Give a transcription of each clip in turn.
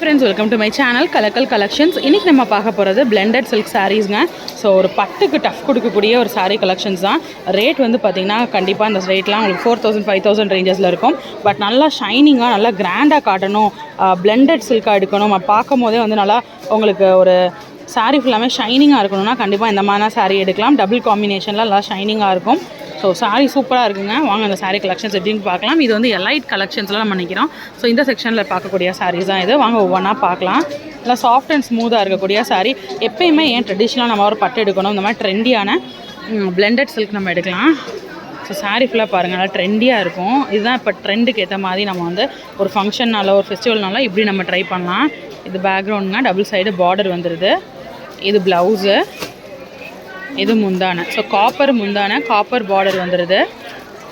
Friends welcome to my channel Kalakkal collections இன்றைக்கி நம்ம பார்க்க போகிறது பிளெண்டட் சில்க் சாரீஸ்ங்க ஸோ ஒரு பட்டுக்கு டஃப் கொடுக்கக்கூடிய ஒரு சாரீ கலெக்ஷன்ஸ் தான். ரேட் வந்து பார்த்திங்கன்னா கண்டிப்பாக அந்த ரேட்லாம் உங்களுக்கு ஃபோர் தௌசண்ட் ஃபைவ் தௌசண்ட் ரேஞ்சஸில் இருக்கும். பட் நல்லா ஷைனிங்காக நல்லா கிராண்டாக காட்டணும். பிளெண்டட் சில்காக எடுக்கணும். நம்ம பார்க்கும் போதே வந்து நல்லா உங்களுக்கு ஒரு சாரீ ஃபுல்லாமே ஷைனிங்காக இருக்கணும்னா கண்டிப்பாக இந்த மாதிரி சாரீ எடுக்கலாம். டபுள் காம்பினேஷனில் நல்லா ஷைனிங்காக இருக்கும். ஸோ சாரீ சூப்பராக இருக்குங்க. வாங்க அந்த சாரீ கலெக்ஷன்ஸ் எப்படின்னு பார்க்கலாம். இது வந்து எலைட் கலெக்ஷன்ஸ்லாம் நம்ம நினைக்கிறோம். ஸோ இந்த செக்ஷனில் பார்க்கக்கூடிய சாரீஸ் தான் இது. வாங்க ஒவ்வொன்றா பார்க்கலாம். நல்லா சாஃப்ட் அண்ட் ஸ்மூத்தாக இருக்கக்கூடிய saree. எப்பயுமே ஏன் ட்ரெடிஷ்னலாக நம்ம ஒரு பட்டு எடுக்கணும்? இந்த மாதிரி ட்ரெண்டியான பிளெண்டட் சில்க் நம்ம எடுக்கலாம். ஸோ சாரீ ஃபுல்லாக பாருங்கள் நல்லா ட்ரெண்டியாக இருக்கும். இதுதான் இப்போ ட்ரெண்டுக்கு ஏற்ற மாதிரி நம்ம வந்து ஒரு ஃபங்க்ஷன்னால ஒரு ஃபெஸ்டிவல்னால இப்படி நம்ம ட்ரை பண்ணலாம். இது பேக்ரவுண்டுங்க டபுள் சைடு பார்டர் வந்துடுது இது ப்ளவுஸு இது முந்தானை. ஸோ காப்பர் முந்தானை காப்பர் பார்டர் வந்துடுது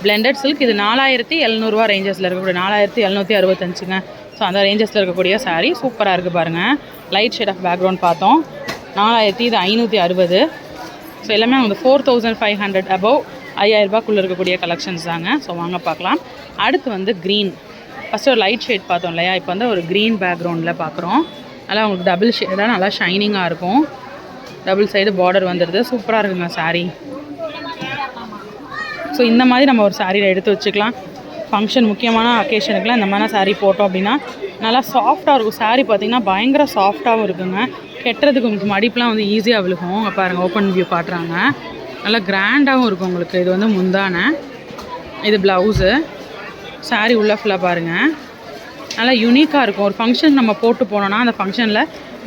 பிளெண்டட் சில்க் இது நாலாயிரத்தி எழுநூறுவா ரேஞ்சஸில் இருக்கக்கூடிய நாலாயிரத்தி எழுநூற்றி அறுபத்தஞ்சுங்க. ஸோ அந்த ரேஞ்சஸில் இருக்கக்கூடிய சாரீ சூப்பராக இருக்குது பாருங்கள் லைட் ஷேட் ஆஃப் பேக்ரவுண்ட் பார்த்தோம். நாலாயிரத்தி இது ஐநூற்றி அறுபது. ஸோ எல்லாமே வந்து four thousand five hundred above ஐயாயிரரூபாக்குள்ளே இருக்கக்கூடிய கலெக்ஷன்ஸ் தாங்க. ஸோ வாங்க பார்க்கலாம். அடுத்து வந்து க்ரீன் ஃபஸ்ட்டு ஒரு லைட் ஷேட் பார்த்தோம் இல்லையா? இப்போ வந்து ஒரு க்ரீன் பேக்ரவுண்டில் பார்க்குறோம் நல்லா உங்களுக்கு டபுள் ஷேடாக நல்லா ஷைனிங்காக இருக்கும். டபுள் சைடு பார்டர் வந்துடுது சூப்பராக இருக்குங்க சாரீ ஸோ இந்த மாதிரி நம்ம ஒரு சாரியில் எடுத்து வச்சுக்கலாம். ஃபங்க்ஷன் முக்கியமான அக்கேஷனுக்குலாம் இந்த மாதிரி சாரீ போட்டோம் அப்படின்னா நல்லா சாஃப்டாக இருக்கும். சாரீ பார்த்தீங்கன்னா பயங்கர சாஃப்டாகவும் இருக்குங்க. கெட்டுறதுக்கு உங்களுக்கு மடிப்புலாம் வந்து ஈஸியாக விழுகும். இங்க பாருங்கள் ஓப்பன் வியூ காட்டுறாங்க. நல்லா கிராண்டாகவும் இருக்கும் உங்களுக்கு. இது வந்து முந்தான. இது ப்ளவுஸு சாரீ உள்ள ஃபுல்லாக பாருங்கள் நல்லா யூனிக்காக இருக்கும். ஒரு ஃபங்க்ஷன் நம்ம போட்டு போனோன்னா அந்த ஃபங்க்ஷனில்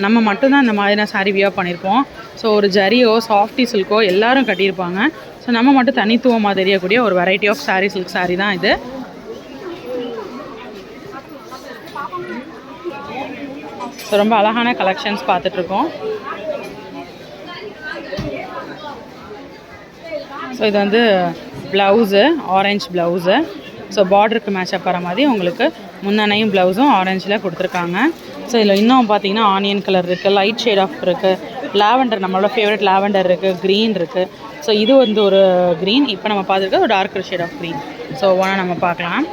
நம்ம மட்டும்தான் இந்த மாதிரியான saree வியர் பண்ணியிருப்போம். ஸோ ஒரு ஜரியோ சாஃப்டி சில்கோ எல்லாரும் கட்டியிருப்பாங்க. ஸோ நம்ம மட்டும் தனித்துவமாக தெரியக்கூடிய ஒரு variety of saree silk saree தான் இது. ஸோ ரொம்ப அழகான கலெக்ஷன்ஸ் பார்த்துட்ருக்கோம். ஸோ இது வந்து ப்ளவுஸு ஆரஞ்சு ப்ளவுஸு ஸோ பார்டருக்கு மேட்சப் வர மாதிரி உங்களுக்கு முன்னணையும் ப்ளவுஸும் ஆரஞ்சில் கொடுத்துருக்காங்க. ஸோ இதில் இன்னும் பார்த்தீங்கன்னா ஆனியன் கலர் இருக்குது லைட் ஷேட் ஆஃப் இருக்குது லாவெண்டர் நம்மளோட ஃபேவரட் லாவெண்டர் இருக்குது க்ரீன் இருக்குது ஸோ இது வந்து ஒரு க்ரீன் இப்போ நம்ம பார்த்துருக்க ஒரு darker shade of green so ஒவ்வொன்றா நம்ம பார்க்கலாம்.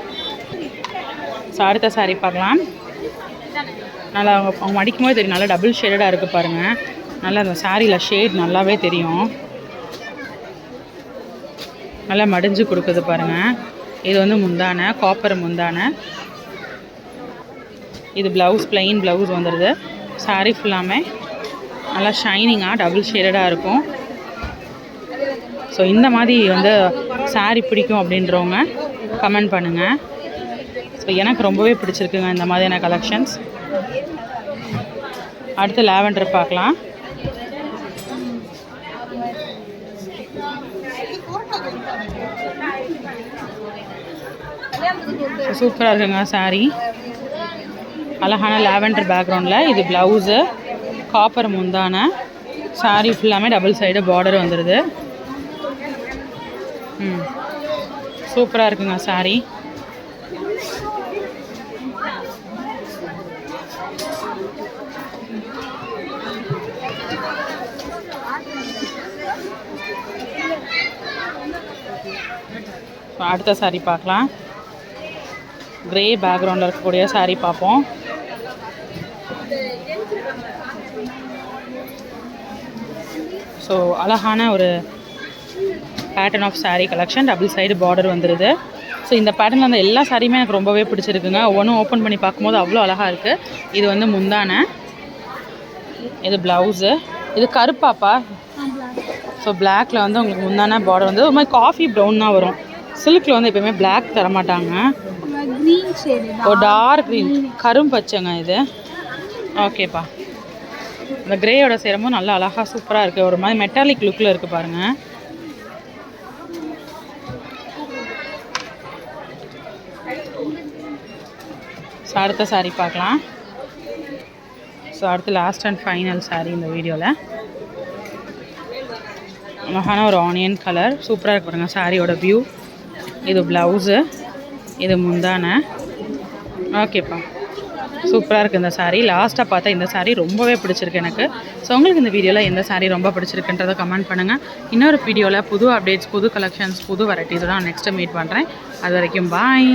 ஸோ அடுத்த saree பார்க்கலாம். நல்லா அவங்க அவங்க அடிக்கும் போது தெரியும். நல்லா டபுள் ஷேடடாக இருக்குது பாருங்கள் நல்லா அந்த சாரியில் ஷேட் நல்லாவே தெரியும். நல்லா மடிஞ்சு கொடுக்குது பாருங்கள் இது வந்து முந்தானை காப்பர் முந்தானை. இது ப்ளவுஸ் ப்ளைன் ப்ளவுஸ் வந்துடுது saree ஃபுல்லாமே நல்லா ஷைனிங்காக டபுள் ஷேடடாக இருக்கும். ஸோ இந்த மாதிரி வந்து saree பிடிக்கும் அப்படின்றவங்க கமெண்ட் பண்ணுங்கள் ஸோ எனக்கு ரொம்பவே பிடிச்சிருக்குங்க இந்த மாதிரியான கலெக்ஷன்ஸ் அடுத்து லாவெண்டர் பார்க்கலாம். சூப்பராக இருக்குங்க saree. அழகான லாவெண்டர் பேக்ரவுண்டில் இது ப்ளவுஸு காப்பர் முந்தான. saree ஃபுல்லாமே டபுள் சைடு பார்டர் வந்துடுது ம். சூப்பராக இருக்குங்க saree அடுத்த சாரீ பார்க்கலாம். கிரே பேக்ரவுண்டில் இருக்கக்கூடிய saree பார்ப்போம். ஸோ அழகான ஒரு pattern of saree collection double side border வந்துடுது ஸோ இந்த பேட்டர்னில் அந்த எல்லா சாரியுமே எனக்கு ரொம்பவே பிடிச்சிருக்குங்க. ஒவ்வொன்றும் ஓப்பன் பண்ணி பார்க்கும்போது அவ்வளோ அழகாக இருக்குது இது வந்து முந்தானை. இது ப்ளவுஸு இது கருப்பாப்பா. ஸோ பிளாக்ல வந்து உங்களுக்கு முந்தான பார்டர் வந்து ஒரு மாதிரி காஃபி ப்ரௌன் தான் வரும். சில்கில் வந்து எப்பயுமே பிளாக் தர மாட்டாங்க ஒரு டார்க் க்ரீன் கரும் பச்சைங்க இது. ஓகேப்பா இந்த கிரேயோட சேரமும் நல்லா அழகாக சூப்பராக இருக்குது ஒரு மாதிரி மெட்டாலிக் லுக்கில் இருக்குது பாருங்கள் ஸோ அடுத்த சாரீ பார்க்கலாம். ஸோ அடுத்து லாஸ்ட் அண்ட் ஃபைனல் saree இந்த வீடியோவில் அழகான ஒரு ஆனியன் கலர் சூப்பராக இருக்கு பாருங்கள் சாரியோட வியூ இது ப்ளவுஸு இது முந்தான. ஓகேப்பா சூப்பராக இருக்குது இந்த சாரீ லாஸ்ட்டாக பார்த்தா இந்த சாரீ ரொம்பவே பிடிச்சிருக்கு எனக்கு. ஸோ உங்களுக்கு இந்த வீடியோவில் எந்த சாரீ ரொம்ப பிடிச்சிருக்குன்றதை கமெண்ட் பண்ணுங்கள் இன்னொரு வீடியோவில் புது அப்டேட்ஸ் புது கலெக்ஷன்ஸ் புது வெரைட்டிஸோட நான் நெக்ஸ்ட்டு மீட் பண்ணுறேன் அது வரைக்கும் பாய்